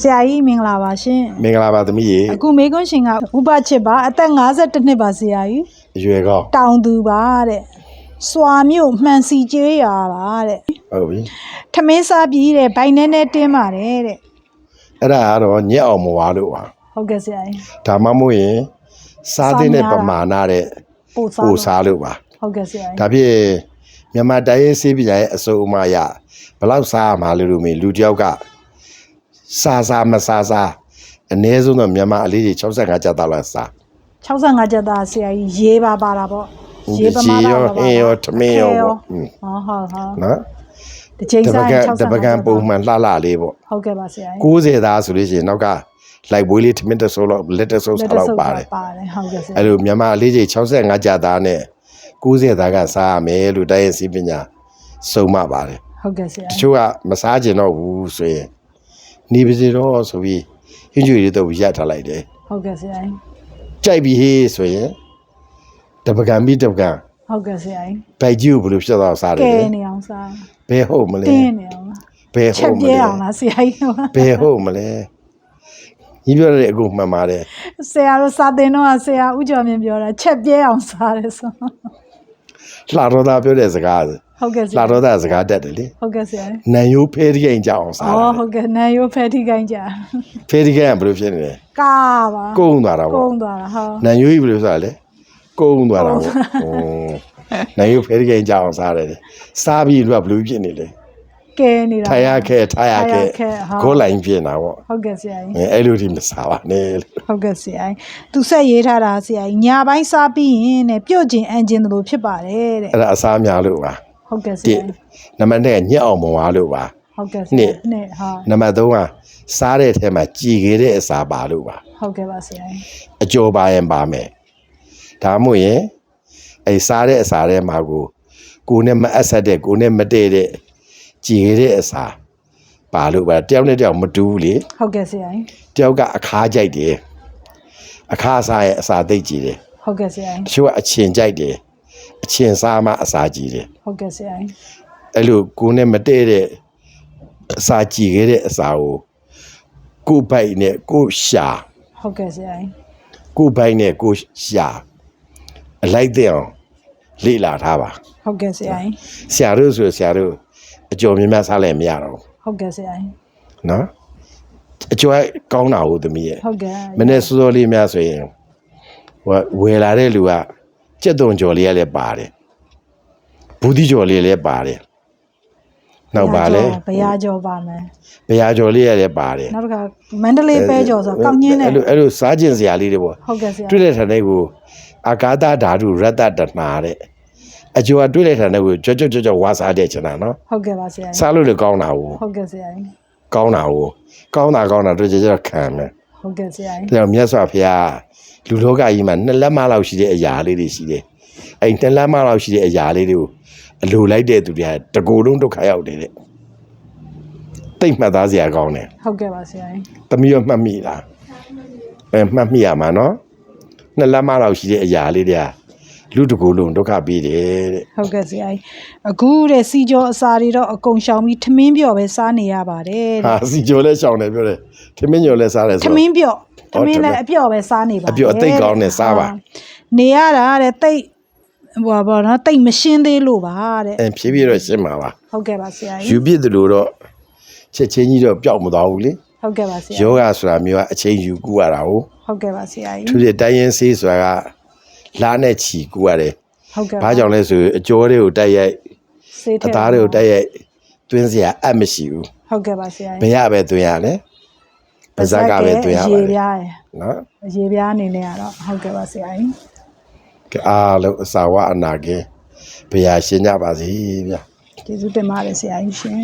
ဆရာကြီးမင်္ဂလာပါရှင်မင်္ဂလာပါသမီးရေအခုမေကွန်းရှင်ကဥပချစ်ပါအသက်52နှစ်ပါဆရာကြီးအရွယ်ကောင်းတောင်သူပါတဲ့စွာမြို့မှန်စီကျေးရပါတဲ့ဟုတ်ပြီထမင်းစားပြီးတဲ့ဘိုင်နဲနဲတင်းပါတယ်တဲ့အဲ့ဒါကတော့ညက်အောင်မဝါလို့ပါဟုတ်ကဲ့ဆရာကြီးဒါမှမဟုတ်ရင်စားတဲ့နဲ့စားပများတာမာဏတဲ့ပို့စားပိုလို့စားလို့ပါဟုတ်ကဲ့ဆရာကြီးဒါဖြင့်မြန်မာတိုင်းရေးစေးပညာရဲ့အစုံအမရဘယ်လောက်စားရမှာလဲလို့မေးလူတစ်ယောက်က စားစားမစားစားအနည်းဆုံးတော့မြန်မာအလေးကြီး65ကျပ်သားလောက်စား65ကျက်သားဆရာကြီးရေးပါပါတာပေါ့ရေးပမာရေဏရောပါပါဟင်းရောထမင်းရောပေါ့ဟွန်းဟောဟုတ်ဟုတ်နော်တစ်ချိန်တပစားကံရင်တပကံ65ပုံမှန်လှလှလေးပေါ့ဟုတ်ကဲ့ပါဆရာကြီး90သားဆိုလို့ရှိရင်နောက်ကလိုက်ဘွေးလေးထမင်းတစ်စုံလောက်လက်တစ်စုံလက်စားတလောက်ဆုပ်ပါတယ်ပါတယ်ဟုတ်ကဲ့ဆရာအဲ့လိုမြန်မာအလေးကြီး65ကျပ်သားနဲ့90သားကစားရမယ်လို့တိုင်းရင်းစီပညာစုံမပါတယ်ဟုတ်ကဲ့ဆရာတချို့ကမစားကျင်တော့ဘူးဆိုရင် နေပါစေတော့ဆိုပြီးဟင်းကျွေတွေတော့ရထားလိုက်တယ်ဟုတ်ကဲ့ဆရာကြီးကြိုက်ပြီဟေးဆိုရင်တပကံပြီးတပကံဟုတ်ကဲ့ဆရာကြီးဗိုက်ကြီးကိုဘယ်လိုဖြစ်သွားစားတယ်ကဲလဲနေအောင်စားဘယ်ဟုတ်မလဲတင်းနေအောင်လားဘယ်ချဟုက်တ်မပြဲလဲအောင်လားဆရာကြီးဘယ်ဟုတ်မလဲညီပြောတဲ့အကူမှန်ပါတယ်ဆရာတို့စာသင်တော့ဆရာဥကျော်မြင့်ပြောတာချက်ပြဲအောင်စားတယ်ဆို လှတော်သားပြောတဲ့စကားဟုတ်ကဲ့ဆလှရာတော်သားစကားတက်တယ်လေဟုတ်ကဲ့ဆရာနန်ယိုးဖဲဒီကိန်ကြအောင်စားအော်တာဟုတ်ကဲ့နန်ရိုးဖဲထိခိုင်းကြဖဲဒီကိန်ကဘယ်လိုဖြစ်နေလဲကားပါကုန်းသွားတာပေါ့ကုန်းသွားတာဟုတ်နန်ယိုးကြီးဘယ်လိုစားလဲကုန်းသွားတာပေါ့ဟိုနန်ယိုးဖဲဒီကိန်ကြအောင်စားတယ်လေစားပြီးတော့ဘယ်လိုဖြစ်နေလဲ ကဲနေတာထိုင်ရခဲထားရခဲထိုင်ရခဲဟုတ်ခေါ်လိုက်ဖြစ်နေတာပေါ့ဟုတ်ကဲ့ဆရာကြီးအဲအဲ့လိုဒီမစားပါနဲ့လို့ဟုတ်ကဲ့ဆရာကြီးသူဆက်ရေးထားတာဆရာကြီးညာပိုင်းစားပြီးရင်တဲ့ပြုတ်ကျင်အန်ကျင်တို့ဖြစ်ပါတယ်တဲ့အဲ့ဒါအစားများလို့ပါဟုတ်ကဲ့ဆတိရာကြီးနံပါတ်1ကညက်အောင်မဝါလို့ပါဟုတ်ကဲ့ဆနှစ်ရာနှစ်ဟာနံပါတ်3ကစားတဲ့အထက်မှာကြည်ခဲ့တဲ့အစာပါလို့ပါဟုတ်ကဲ့ပါဆရာကြီးအကျော်ပါရင်ပါမယ်ဒါမှမဟုတ်ရင်အဲစားတဲ့အစာထဲမှာကိုကိုနဲ့မအပ်ဆက်တဲ့ကိုနဲ့မတည့်တဲ့ ကြည်ခဲ့တဲ့အစာပါလို့ပါတယောက်နဲ့တယောက်မတူဘူးလေဟုတ်ကဲ့ဆရာကြီးတယောက်ကအခါကြိုက်တယ်အခါစားရဲ့အစာသိပ်ကြည်တယ်ဟုတ်ကဲ့ဆရာတကြီးချို့ကအချင်ကြိုက်တယ်အချင်စားမှအစာကြည်တယ်ဟုတ်ကဲ့ဆရာကြီးအဲ့လိုကိုနဲ့မတည့်တဲ့အစာကြည်ခဲ့တဲ့အစာကိုကိုယ်ပိုက်နဲ့ကိုယ်ရှာဟုတ်ကဲ့ဆရာကြီးကိုယ်ပိုက်နဲ့ကိုယ်ရှာအလိုက်တဲ့အောင်လေ့လာထားပါဟုတ်ကဲ့ဆရာကြီးဆရာတို့ဆိုဆရာတို့ အကျော်များများစားလည်းမရတော့ဟုတ်ကဲ့ဆရာကြီးဘူးနော်အကျော်ကောင်းတာဟုတ်သမီးရဲ့ဟုတ်ကဲ့မနေ့စောစောလေးများဆိုရင်ဟိုဝယ်လာတဲ့လူကကြက်သွန်ကြော်လေးကလည်းပါတယ်ဘူးဒီကြော်လေးလည်းပါတယ်နောက်ပါလဲဘရာကျော်ပါမယ်ဘရာကြော်လေးကလည်းပါတယ်နောက်တစ်ခါမန္တလေးပဲကျော်ဆိုကောက်ညင်းနဲ့အဲ့လိုအဲ့လိုစားကျင်စရာလေးတွေပေါ့ဟုတ်ကဲ့ဆရာတွေ့တဲ့ဌာနကိုအာကာသဓာတုရတ္တတနာတဲ့ အကျော်ကတွေ့တဲ့ဌာနကိုကြွကြွကြွကြွဝါစားတဲ့ချင်တာနော်ဟုတ်ကဲ့ပါဆရာကြီးစားလို့လည်းကောင်းတာကိုဟုတ်ကဲ့ဆရာကြီးကောင်းတာကိုကောင်းတာကောင်းတာတွေ့ကြွကြွခံမယ်ဟုတ်ကဲ့ဆရာကြီးဒါကြောင့်မြတ်စွာဘုရားလူလောကကြီးမှာနှစ်လက်မလောက်ရှိတဲ့အရာလေးတွေရှိတယ်အဲ့နှစ်လက်မလောက်ရှိတဲ့အရာလေးတွေကိုအလိုလိုက်တဲ့သူတွေကတကူလုံးဒုက္ခရောက်တယ်တဲ့တိတ်မှတ်သားစရာကောင်းတယ်ဟုတ်ကဲ့ပါဆရာကြီးသမီးရောမှတ်မိလားအဲမှတ်မိရမှာနော်နှစ်လက်မလောက်ရှိတဲ့အရာလေးတွေက လူတကူလုံးဒုက္ခပေးတယ်တဲ့ဟုတ်ကဲ့ဆရာကြီးအခုတဲ့စီကျော်အစာတွေတော့အကုန်ရှောင်ပြီးထမင်းပြော့ပဲစားနေရပါတယ်ဟာတဲ့စီကျော်လဲရှောင်းတယ်ပြောတယ်ထမင်းကျော်လဲစားတယ်ထဆိုမင်းပြော့ထဟုတ်မင်းလည်းထမင်းအပြော့ပဲစားနေပါအပြော့အသိပ်ကောင်းနဲ့စားပါဟုတ်နေရတာတဲ့တိတ်ဟိုပါဘောနော်တိတ်မရှင်းသေးလို့ပါတဲ့အဲဖြည်းဖြည်းတော့ရှင်းပါပါဟုတ်ကဲ့ပါဆရာယူကြီးပြစ်တယ်လို့တော့ချက်ချင်းကြီးတော့ပျောက်မသွားဘူးလေဟုတ်ကဲ့ပါဆရာယောဂဆိုတာမျိုးကအချိန်ယူကူရတာကိုဟုတ်ကဲ့ပါဆရာသူကြီးတွေတိုင်းရင်ဆေးဆိုတာက လားနဲ့ချီကူရတယ်ဟုတ်ကဲ့ဘာကြောင့်လဲဆိုရင်အကျော်တွေကိုတိုက်ရိုက်ဆေးအထည့်သားတွေကိုတိုက်ရိုက်သွင်းစရာအပ်မရှိဘူးဟုတ်ကဲ့ပါဆရာဘယ်ကြီးရပဲသွင်းရတယ်ပါဇက်ကပဲသွင်းရပါရေတယ်ပြားရယ်နော်ရေပြားအနေနဲ့ကတော့ဟုတ်ကဲ့ပါဆရာကြီးကဲအားလုံးအစာဝအနာကင်းဘုရားရှင်ကြပါစေဗျာကျေးဇူးတင်ပါတယ်ဆရာကြီးရှင်